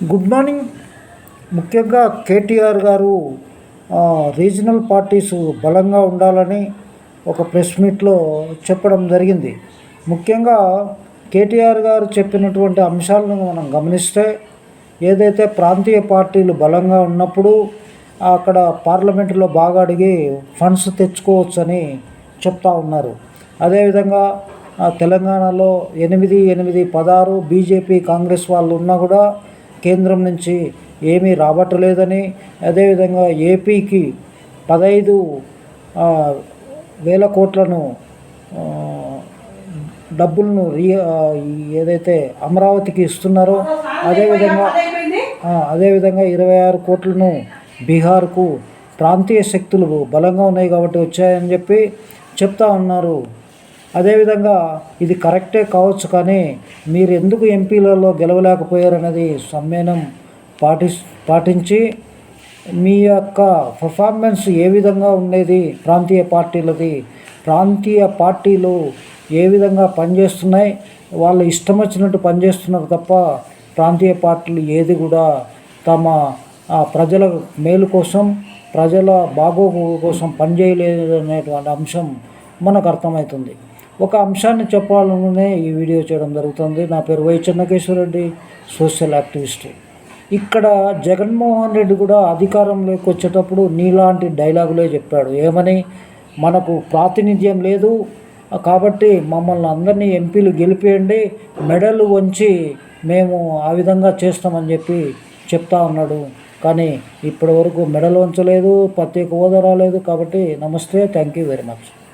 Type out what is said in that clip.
Good morning ముఖ్యంగా కేటీఆర్ గారు regional parties బలంగా ఉండాలని ఒక ప్రెస్ మీట్లో చెప్పడం జరిగింది. ముఖ్యంగా కేటీఆర్ గారు చెప్పినటువంటి అంశాలను మనం గమనిస్తే ఏదైతే ప్రాంతీయ పార్టీలు బలంగా ఉన్నప్పుడు అక్కడ పార్లమెంటులో బాగా అడిగి ఫండ్స్ తెచ్చుకోవచ్చని చెప్తా ఉన్నారు. అదేవిధంగా తెలంగాణలో ఎనిమిది ఎనిమిది పదహారు బీజేపీ కాంగ్రెస్ వాళ్ళు ఉన్నా కూడా కేంద్రం నుంచి ఏమీ రాబట్టలేదని అదేవిధంగా ఏపీకి పదహైదు వేల కోట్లను డబ్బులను రీ ఏదైతే అమరావతికి ఇస్తున్నారో అదేవిధంగా అదేవిధంగా ఇరవై ఆరు కోట్లను బీహార్కు ప్రాంతీయ శక్తులు బలంగా ఉన్నాయి కాబట్టి వచ్చాయని చెప్పి చెప్తా ఉన్నారు. అదేవిధంగా ఇది కరెక్టే కావచ్చు కానీ మీరు ఎందుకు ఎంపీలలో గెలవలేకపోయారన్నది సమ్మేళనం పాటి పాటించి మీ యొక్క పర్ఫార్మెన్స్ ఏ విధంగా ఉండేది? ప్రాంతీయ పార్టీలది. ప్రాంతీయ పార్టీలు ఏ విధంగా పనిచేస్తున్నాయి? వాళ్ళు ఇష్టం వచ్చినట్టు పనిచేస్తున్నారు తప్ప ప్రాంతీయ పార్టీలు ఏది కూడా తమ ప్రజల మేలు కోసం ప్రజల బాగోగు కోసం పనిచేయలేదు అనేటువంటి అంశం మనకు అర్థమవుతుంది. ఒక అంశాన్ని చెప్పాలనే ఈ వీడియో చేయడం జరుగుతుంది. నా పేరు వై చెన్నకేశ్వరరెడ్డి సోషల్ యాక్టివిస్ట్. ఇక్కడ జగన్మోహన్ రెడ్డి కూడా అధికారంలోకి వచ్చేటప్పుడు నీలాంటి డైలాగులే చెప్పాడు. ఏమని? మనకు ప్రాతినిధ్యం లేదు. కాబట్టి మమ్మల్ని అందరినీ ఎంపీలు గెలిపేయండి. మెడలు వంచి మేము ఆ విధంగా చేస్తామని చెప్పి చెప్తా ఉన్నాడు. కానీ ఇప్పటి వరకు మెడలు వంచలేదు ప్రత్యేక హోదా రాలేదు. కాబట్టి నమస్తే థ్యాంక్ యూ వెరీ మచ్.